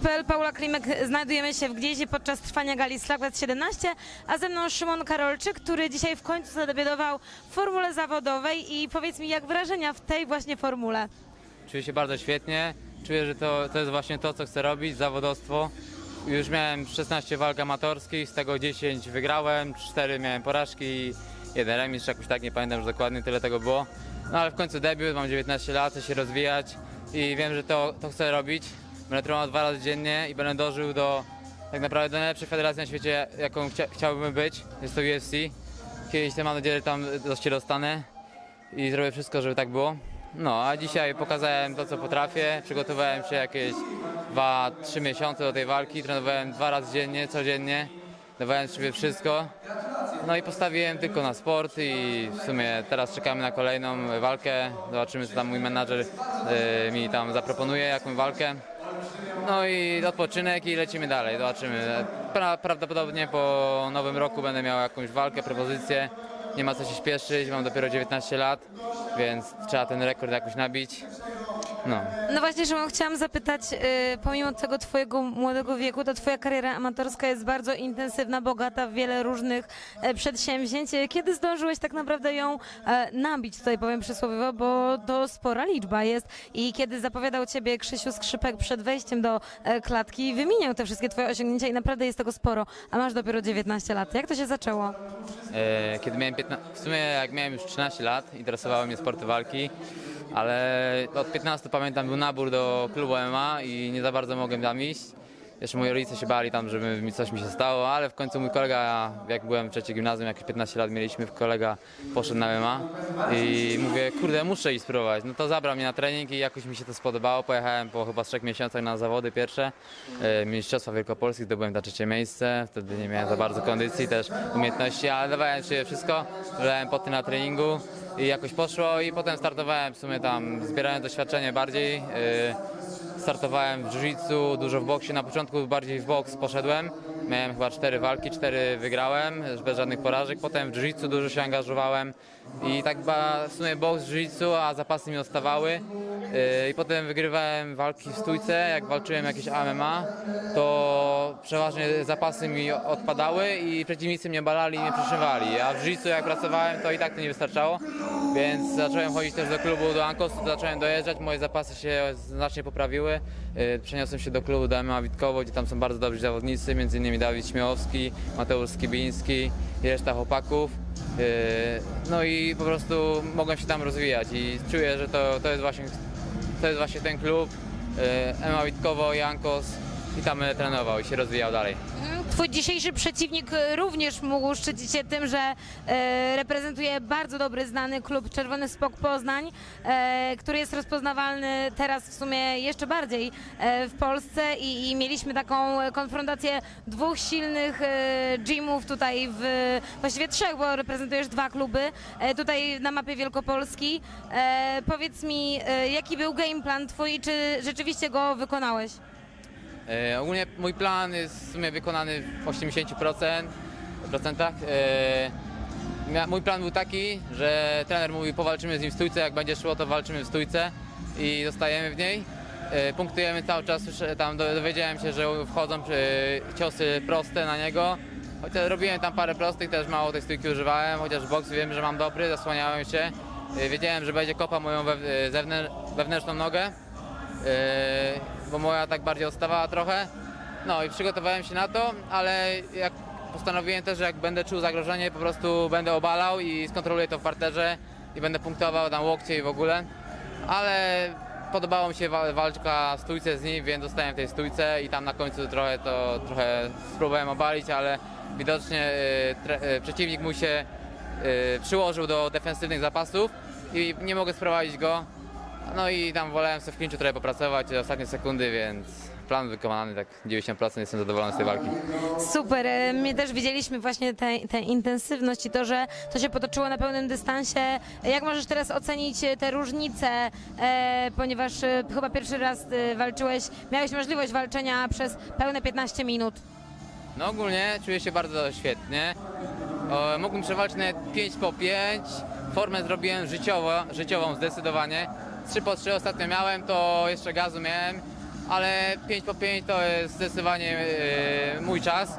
Box.pl, Paula Klimek, znajdujemy się w Gnieźnie podczas trwania gali Slagwet 17, a ze mną Szymon Karolczyk, który dzisiaj w końcu zadebiutował w formule zawodowej i powiedz mi, jak wrażenia w tej właśnie formule? Czuję się bardzo świetnie. Czuję, że to, to jest właśnie to, co chcę robić, zawodowstwo. Już miałem 16 walk amatorskich, z tego 10 wygrałem, 4 miałem porażki i jeden remis, jakoś tak, nie pamiętam już dokładnie, tyle tego było. No ale w końcu debiut, mam 19 lat, chcę się rozwijać i wiem, że to, to chcę robić. Będę trenował dwa razy dziennie i będę dążył do tak naprawdę do najlepszej federacji na świecie, jaką chcia, chciałbym być. Jest to UFC. Kiedyś mam nadzieję, że tam się dostanę i zrobię wszystko, żeby tak było. No, a dzisiaj pokazałem to, co potrafię. Przygotowałem się jakieś 2-3 miesiące do tej walki. Trenowałem dwa razy dziennie, codziennie. Dawałem z siebie wszystko. No i postawiłem tylko na sport i w sumie teraz czekamy na kolejną walkę. Zobaczymy, co tam mój menadżer y, mi tam zaproponuje, jaką walkę. No i odpoczynek i lecimy dalej, zobaczymy. Pra, prawdopodobnie po nowym roku będę miał jakąś walkę, propozycję. Nie ma co się śpieszyć, mam dopiero 19 lat, więc trzeba ten rekord jakoś nabić. No. No właśnie, Szymon, chciałam zapytać, y, pomimo tego twojego młodego wieku, to twoja kariera amatorska jest bardzo intensywna, bogata w wiele różnych e, przedsięwzięć. Kiedy zdążyłeś tak naprawdę ją e, nabić, tutaj powiem przysłowiowo, bo to spora liczba jest i kiedy zapowiadał ciebie Krzysiu Skrzypek przed wejściem do e, klatki, wymieniał te wszystkie twoje osiągnięcia i naprawdę jest tego sporo, a masz dopiero 19 lat. Jak to się zaczęło? E, kiedy miałem 15, w sumie jak miałem już 13 lat, interesowały mnie sporty walki, ale od 15 pamiętam był nabór do klubu MMA i nie za bardzo mogłem tam iść. Jeszcze moi rodzice się bali tam, żeby mi coś mi się stało, ale w końcu mój kolega, jak byłem w trzeciej gimnazjum, jakieś 15 lat mieliśmy, kolega poszedł na MMA i mówię, kurde, muszę iść spróbować. No to zabrał mnie na trening i jakoś mi się to spodobało. Pojechałem po chyba trzech miesiącach na zawody pierwsze, e, Mistrzostwa Wielkopolskich, zdobyłem na trzecie miejsce. Wtedy nie miałem za bardzo kondycji, też umiejętności, ale dawałem się wszystko, brałem poty na treningu i jakoś poszło i potem startowałem w sumie tam, zbierałem doświadczenie bardziej. e, Startowałem w jiu-jitsu, dużo w boksie. Na początku bardziej w boks poszedłem. Miałem chyba cztery walki, cztery wygrałem, bez żadnych porażek. Potem w jiu-jitsu dużo się angażowałem i tak w sumie boks, jiu-jitsu, a zapasy mi odstawały. Yy, I potem wygrywałem walki w stójce, jak walczyłem jakieś MMA, to przeważnie zapasy mi odpadały i przeciwnicy mnie balali i mnie przyszywali. A w jiu-jitsu jak pracowałem, to i tak to nie wystarczało, więc zacząłem chodzić też do klubu, do Ankosu, zacząłem dojeżdżać, moje zapasy się znacznie poprawiły. Yy, Przeniosłem się do klubu do MMA Witkowo, gdzie tam są bardzo dobrzy zawodnicy, m.in. Dawid Śmiałowski, Mateusz Skibiński i reszta chłopaków. Yy, No i po prostu mogłem się tam rozwijać i czuję, że to, to jest właśnie to jest właśnie ten klub, y, Ema Witkowo, Jankos i tam będę trenował i się rozwijał dalej. Twój dzisiejszy przeciwnik e, również mógł szczycić się tym, że e, reprezentuje bardzo dobry, znany klub Czerwony Spok Poznań, e, który jest rozpoznawalny teraz w sumie jeszcze bardziej e, w Polsce i, mieliśmy taką e, konfrontację dwóch silnych e, gymów tutaj, w, właściwie trzech, bo reprezentujesz dwa kluby e, tutaj na mapie Wielkopolski. E, powiedz mi, e, jaki był game plan twój i czy rzeczywiście go wykonałeś? E, ogólnie mój plan jest w sumie wykonany w 80%. Procentach. E, mia- mój plan był taki, że trener mówił powalczymy z nim w stójce, jak będzie szło to walczymy w stójce i zostajemy w niej. E, punktujemy cały czas, e, tam do- dowiedziałem się, że wchodzą e, ciosy proste na niego. Chociaż robiłem tam parę prostych, też mało tej stójki używałem, chociaż boks wiem, że mam dobry, zasłaniałem się. E, Wiedziałem, że będzie kopa moją e, wewnętrzną nogę. Bo moja tak bardziej odstawała trochę. No i przygotowałem się na to, ale jak postanowiłem też, że jak będę czuł zagrożenie, po prostu będę obalał i skontroluję to w parterze i będę punktował tam łokcie i w ogóle. Ale podobało mi się wa- walka w stójce z nim, więc zostałem w tej stójce i tam na końcu trochę to trochę spróbowałem obalić, ale widocznie yy, tre- yy, przeciwnik mu się yy, przyłożył do defensywnych zapasów i nie mogę sprowadzić go. No i tam wolałem sobie w klinczu trochę popracować, te ostatnie sekundy, więc plan wykonany, tak 90% jestem zadowolony z tej walki. Super. e, My też widzieliśmy właśnie tę tę intensywność i to, że to się potoczyło na pełnym dystansie. Jak możesz teraz ocenić e, te różnice, e, ponieważ e, chyba pierwszy raz e, walczyłeś, miałeś możliwość walczenia przez pełne 15 minut. No ogólnie czuję się bardzo świetnie. Mógłbym przewalczyć nawet 5 po 5. Formę zrobiłem życiowo, życiową zdecydowanie. 3 po 3 ostatnio miałem, to jeszcze gazu miałem, ale 5 po 5 to jest zdecydowanie e, mój czas.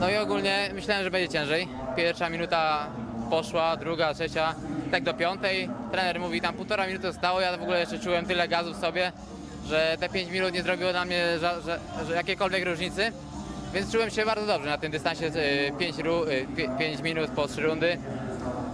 No i ogólnie myślałem, że będzie ciężej. Pierwsza minuta poszła, druga, trzecia, tak do piątej. Trener mówi, tam półtora minuty zostało, ja w ogóle jeszcze czułem tyle gazu w sobie, że te 5 minut nie zrobiło dla mnie ża- że, że jakiejkolwiek różnicy. Więc czułem się bardzo dobrze na tym dystansie 5 minut po 3 rundy.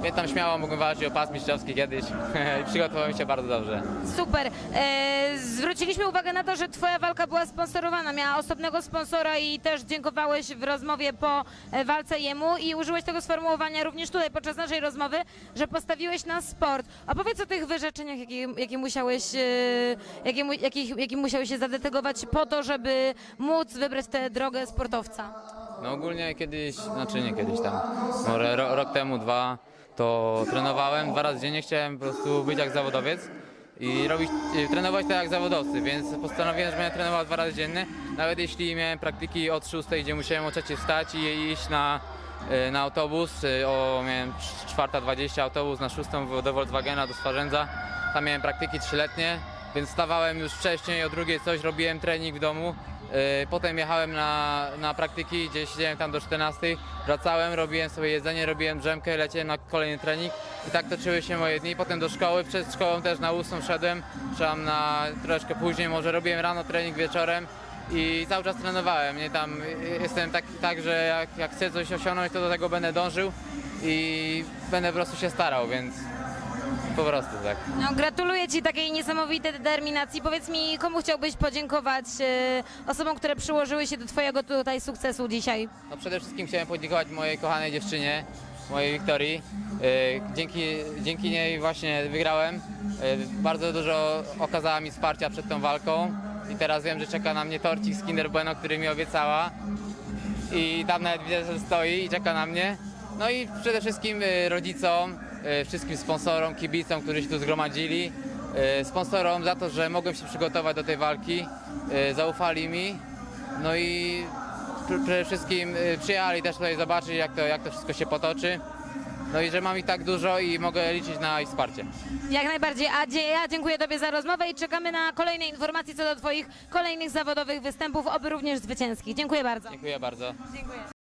Więc tam śmiało mógłbym walczyć o pas mistrzowski kiedyś i przygotowałem się bardzo dobrze. Super. E, zwróciliśmy uwagę na to, że Twoja walka była sponsorowana, miała osobnego sponsora i też dziękowałeś w rozmowie po e, walce jemu i użyłeś tego sformułowania również tutaj podczas naszej rozmowy, że postawiłeś na sport. Opowiedz o tych wyrzeczeniach, jakie, jakie musiałeś, e, jakie, jakich, jakim musiałeś się zadetygować po to, żeby móc wybrać tę drogę sportowca. No ogólnie kiedyś, znaczy nie kiedyś tam, może ro, rok temu, dwa, to trenowałem dwa razy dziennie, chciałem po prostu być jak zawodowiec i robić, i trenować tak jak zawodowcy, więc postanowiłem, że będę trenował dwa razy dziennie, nawet jeśli miałem praktyki od 6, gdzie musiałem o trzeciej wstać i iść na, e, na autobus, e, o miałem 4.20 autobus na 6 do Volkswagena, do Swarzędza, tam miałem praktyki trzyletnie, więc wstawałem już wcześniej, o drugiej coś robiłem trening w domu, Potem jechałem na, na praktyki, gdzie siedziałem tam do 14, wracałem, robiłem sobie jedzenie, robiłem drzemkę, leciałem na kolejny trening i tak toczyły się moje dni. Potem do szkoły, przed szkołą też na ósmą szedłem, czy tam na troszkę później, może robiłem rano trening wieczorem i cały czas trenowałem. Nie tam y, jestem tak, tak że jak, jak chcę coś osiągnąć, to do tego będę dążył i będę po prostu się starał, więc po prostu tak. No, gratuluję Ci takiej niesamowitej determinacji. Powiedz mi, komu chciałbyś podziękować e, osobom, które przyłożyły się do Twojego tutaj sukcesu dzisiaj? No przede wszystkim chciałem podziękować mojej kochanej dziewczynie, mojej Wiktorii. E, Dzięki, dzięki niej właśnie wygrałem. E, Bardzo dużo okazała mi wsparcia przed tą walką i teraz wiem, że czeka na mnie torcik z Kinder Bueno, który mi obiecała. I tam nawet widzę, że stoi i czeka na mnie. No i przede wszystkim e, rodzicom, wszystkim sponsorom, kibicom, którzy się tu zgromadzili. e, Sponsorom za to, że mogłem się przygotować do tej walki. e, Zaufali mi. No i pr- przede wszystkim przyjechali też tutaj zobaczyć, jak to, jak to wszystko się potoczy. No i że mam ich tak dużo i mogę liczyć na ich wsparcie. Jak najbardziej. A dzie- ja dziękuję Tobie za rozmowę i czekamy na kolejne informacje co do Twoich kolejnych zawodowych występów, oby również zwycięskich. Dziękuję bardzo. Dziękuję bardzo. Dziękuję.